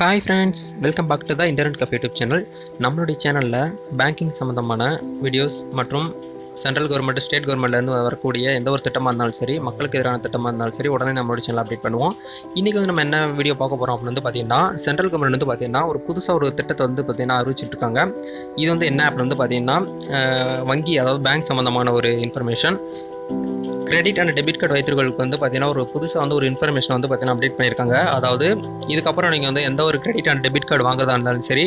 Hi friends welcome back to the internet cafe YouTube channel நம்மளுடைய சேனலில் banking சம்மந்தமான videos மற்றும் சென்ட்ரல் கவர்மெண்ட் ஸ்டேட் கவர்மெண்ட்லேருந்து வரக்கூடிய எந்த ஒரு திட்டமாக இருந்தாலும் சரி மக்களுக்கு எதிரான திட்டமாக இருந்தாலும் சரி உடனே நம்மளுடைய சேனல் அப்டேட் பண்ணுவோம். இன்றைக்கி வந்து நம்ம என்ன வீடியோ பார்க்க போகிறோம் அப்படின்னு வந்து பார்த்தீங்கன்னா சென்ட்ரல் கவர்மெண்ட் வந்து பார்த்தீங்கன்னா ஒரு புதுசாக ஒரு திட்டத்தை வந்து பார்த்திங்கன்னா அறிவிச்சிட்டு இருக்காங்க. இது வந்து என்ன அப்படின்னு வந்து பார்த்தீங்கன்னா வங்கி அதாவது பேங்க் சம்மந்தமான ஒரு information credit and debit card வைத்திருக்கிறவங்களுக்கு வந்து பார்த்தீங்கன்னா ஒரு புதுசாக வந்து ஒரு இன்ஃபர்மேஷன் வந்து பார்த்தீங்கன்னா அப்டேட் பண்ணியிருக்காங்க. அதாவது இதுக்கப்புறம் நீங்கள் வந்து எந்த ஒரு கிரெடிட் அண்ட் டெபிட் கார்டு வாங்குறதா இருந்தாலும் சரி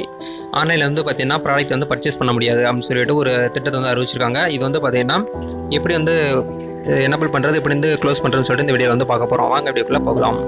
ஆன்லைனில் வந்து பார்த்தீங்கன்னா ப்ராடக்ட் வந்து பர்ச்சேஸ் பண்ண முடியாது அப்படின்னு சொல்லிட்டு ஒரு திட்டத்தை வந்து அறிவிச்சிருக்காங்க. இது வந்து பார்த்தீங்கன்னா எப்படி வந்து eh, எனபிள் பண்ணுறது எப்படி வந்து க்ளோஸ் பண்ணுறதுன்னு சொல்லிட்டு இந்த வீடியோ வந்து பார்க்க போகிறோம் வாங்க வீடியோக்குள்ளே போகலாம்.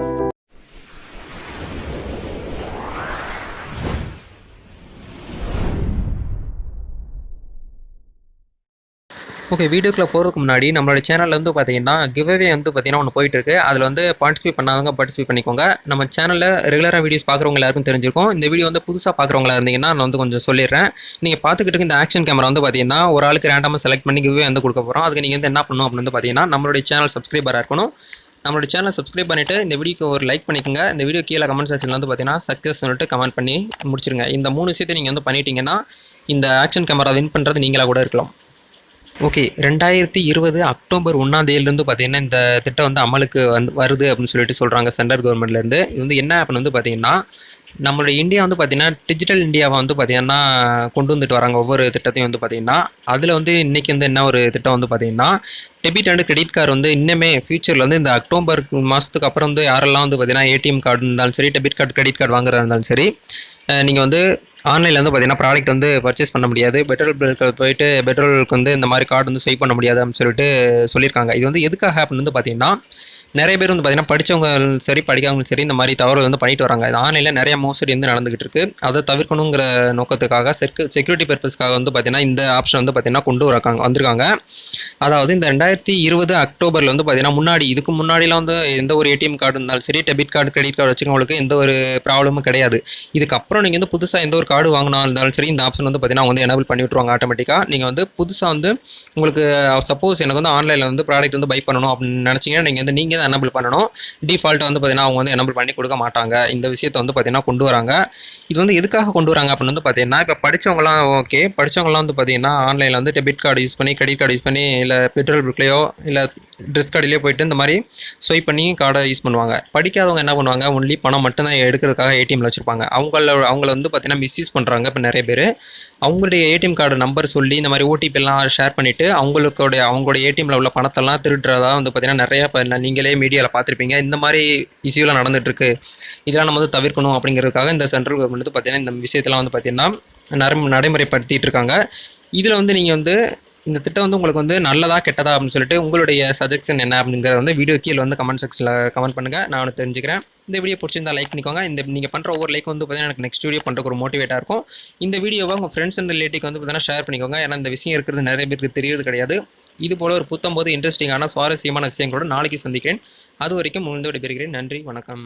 ஓகே வீடியோக்குள்ளே போகிறதுக்கு முன்னாடி நம்மளோட சேனலில் வந்து பார்த்தீங்கன்னா கிவ்அவே வந்து பார்த்தீங்கன்னா ஒன்று போயிட்டுருக்கு. அதில் வந்து பார்ட்டிசிபேட் பண்ணாதவங்க பார்ட்டிசிபேட் பண்ணிக்கோங்க. நம்ம சேனலில் ரெகுலராக வீடியோஸ் பார்க்குறவங்க எல்லாருக்கும் தெரிஞ்சிருக்கும். இந்த வீடியோ வந்து புதுசாக பார்க்குறவங்களா இருந்தீங்கன்னா நான் வந்து கொஞ்சம் சொல்லிடுறேன். நீங்கள் பார்த்துக்கிட்டு இந்த ஆக்ஷன் கேமரா வந்து பார்த்தீங்கன்னா ஒரு ஆளுக்கு ரேண்டமாக செலக்ட் பண்ணி கிவ்வே வந்து கொடுக்க போகிறோம் அதுக்கு நீங்கள் வந்து என்ன பண்ணணும் அப்படின்னு வந்து பார்த்தீங்கன்னா நம்மளுடைய சேனல் சப்ஸ்கிரைபராக இருக்கணும். நம்மளோட சேனலை சப்ஸ்கிரைப் பண்ணிவிட்டு இந்த வீடியோக்கு ஒரு லைக் பண்ணிக்கோங்க. இந்த வீடியோ கீழே கமெண்ட் செக்ஷனில் வந்து பார்த்தீங்கன்னா சக்ஸஸ் சொல்லிட்டு கமெண்ட் பண்ணி முடிச்சிருங்க. இந்த மூணு விஷயத்தை நீங்கள் வந்து பண்ணிட்டீங்கன்னா இந்த ஆக்ஷன் கேமரா வின் பண்ணுறது நீங்களாக கூட இருக்கலாம். ஓகே ரெண்டாயிரத்தி இருபது அக்டோபர் ஒன்றாம் தேதியிலேருந்து பார்த்தீங்கன்னா இந்த திட்டம் வந்து அமலுக்கு வந்து வருது அப்படின்னு சொல்லிட்டு சொல்கிறாங்க சென்ட்ரல் கவர்மெண்ட்லேருந்து. இது வந்து என்ன அப்படின்னு வந்து பார்த்தீங்கன்னா நம்மளுடைய இந்தியா வந்து பார்த்தீங்கன்னா டிஜிட்டல் இந்தியாவை வந்து பார்த்தீங்கன்னா கொண்டு வந்துட்டு வராங்க ஒவ்வொரு திட்டத்தையும் வந்து பார்த்திங்கன்னா. அதில் வந்து இன்றைக்கி வந்து என்ன ஒரு திட்டம் வந்து பார்த்தீங்கன்னா டெபிட் அண்ட் கிரெடிட் கார்டு வந்து இன்னுமே ஃபியூச்சரில் வந்து இந்த அக்டோபர் மாதத்துக்கு அப்புறம் வந்து யாரெல்லாம் வந்து பார்த்தீங்கன்னா ஏடிஎம் கார்டு இருந்தாலும் சரி டெபிட் கார்டு கிரெடிட் கார்டு வாங்குறதா இருந்தாலும் சரி நீங்கள் வந்து ஆன்லைனில் வந்து பார்த்தீங்கன்னா ப்ராடக்ட் வந்து பர்ச்சேஸ் பண்ண முடியாது. பெட்ரோல் பில்கள் போயிட்டு பெட்ரோலுக்கு வந்து இந்த மாதிரி கார்டு வந்து ஸ்வைப் பண்ண முடியாது அப்படின்னு சொல்லிட்டு சொல்லியிருக்காங்க. இது வந்து எதுக்காக அப்படின்னு வந்து பார்த்தீங்கன்னா நிறைய பேர் வந்து பார்த்திங்கன்னா படித்தவங்க சரி படிக்காதவங்களும் சரி இந்த மாதிரி தவறு வந்து பண்ணிட்டு வராங்க. இது ஆன்லைனில் நிறைய மோசடி வந்து நடந்துகிட்டு இருக்கு அதை தவிர்க்கணுங்கிற நோக்கத்துக்காக செக்கு செக்யூரிட்டி பர்பஸ்க்காக வந்து பார்த்தீங்கன்னா இந்த ஆப்ஷன் வந்து பார்த்தீங்கன்னா கொண்டு வராங்க வந்திருக்காங்க. அதாவது இந்த ரெண்டாயிரத்தி இருபது அக்டோபரில் வந்து பார்த்திங்கன்னா முன்னாடி இதுக்கு முன்னாடிலாம் வந்து எந்த ஒரு ஏடிஎம் கார்டு இருந்தாலும் சரி டெபிட் கார்டு கிரெடிட் கார்டு வச்சுக்கவங்களுக்கு எந்த ஒரு ப்ராப்ளமும் கிடையாது. இதுக்கப்புறம் நீங்கள் வந்து புதுசாக எந்த ஒரு கார்டு வாங்கினா இருந்தாலும் சரி இந்த ஆப்ஷன் வந்து பார்த்தீங்கன்னா வந்து எனபிள் பண்ணி விட்ருவாங்க ஆட்டோமேட்டிக்காக நீங்கள் வந்து புதுசாக வந்து உங்களுக்கு சப்போஸ் எனக்கு வந்து ஆன்லைனில் வந்து ப்ராடக்ட் வந்து பை பண்ணணும் அப்படின்னு நினச்சிங்கன்னா நீங்கள் வந்து நீங்கள் தான் எனபிள் பண்ணணும். டிஃபால்ட்டாக வந்து பார்த்தீங்கன்னா அவங்க வந்து எனபிள் பண்ணி கொடுக்க மாட்டாங்க. இந்த விஷயத்தை வந்து பார்த்தீங்கன்னா கொண்டு வராங்க. இது வந்து எதுக்காக கொண்டு வராங்க அப்படின்னு வந்து பார்த்தீங்கன்னா இப்போ படித்தவங்களாம் ஓகே படித்தவங்களாம் வந்து பார்த்தீங்கன்னா ஆன்லைனில் வந்து டெபிட் கார்டு யூஸ் பண்ணி கிரெடிட் கார்டு யூஸ் பண்ணி இல்லை பெட்ரோல் புக்லேயோ இல்லை ட்ரெஸ் கடையிலே போயிட்டு இந்த மாதிரி ஸ்வைப் பண்ணி கார்டை யூஸ் பண்ணுவாங்க. படிக்காதவங்க என்ன பண்ணுவாங்க? ஒன்லி பணம் மட்டும்தான் எடுக்கிறதுக்காக ஏடிஎம்மில் வச்சுருப்பாங்க. அவங்கள அவங்கள வந்து பார்த்தீங்கன்னா மிஸ்யூஸ் பண்ணுறாங்க இப்போ நிறைய பேர். அவங்களுடைய ஏடிஎம் கார்டு நம்பர் சொல்லி இந்த மாதிரி ஓடிபிலாம் ஷேர் பண்ணிவிட்டு அவங்களுடைய அவங்களுடைய ஏடிஎம்மில் உள்ள பணத்தெல்லாம் திருடுறதா வந்து பார்த்தீங்கன்னா நிறையா இப்போ நீங்களே மீடியாவில் பார்த்துருப்பீங்க இந்த மாதிரி இஷ்யூலாம் நடந்துகிட்ருக்கு இதெல்லாம் நம்ம வந்து தவிர்க்கணும் அப்படிங்கிறதுக்காக இந்த சென்ட்ரல் கவர்மெண்ட் வந்து பார்த்தீங்கன்னா இந்த விஷயத்தெல்லாம் வந்து பார்த்தீங்கன்னா நரம் நடைமுறைப்படுத்திட்டு இருக்காங்க. இதில் வந்து நீங்கள் வந்து இந்த திட்டம் வந்து உங்களுக்கு வந்து நல்லதா கெட்டதா அப்படின்னு சொல்லிட்டு உங்களுடைய சஜெக்ஷன் என்ன அப்படிங்கிறத வந்து வீடியோ கீழே வந்து கமெண்ட் செக்ஷனில் கமெண்ட் பண்ணுங்கள் நான் வந்து தெரிஞ்சுக்கிறேன். இந்த வீடியோ பிடிச்சிருந்தா லைக் பண்ணிக்கோங்க. இந்த நீங்கள் பண்ணுற ஒவ்வொரு லைக் வந்து பார்த்தீங்கன்னா எனக்கு நெக்ஸ்ட் வீடியோ பண்ணுறக்கு ஒரு மோட்டிவேட்டாக இருக்கும். இந்த வீடியோவை உங்கள் ஃப்ரெண்ட்ஸ் அண்ட் ரிலேட்டிவ் வந்து பார்த்தீங்கன்னா ஷேர் பண்ணிக்கோங்க. ஏன்னா இந்த விஷயம் இருக்கிறது நிறைய பேருக்கு தெரியறது கிடையாது. இது போல ஒரு புத்தம்போது இன்ட்ரெஸ்டிங்கான சுவாரஸ்யமான விஷயங்களோட நாளைக்கு சந்திக்கிறேன். அது வரைக்கும் முடிந்து விடைபெறுகிறேன். நன்றி வணக்கம்.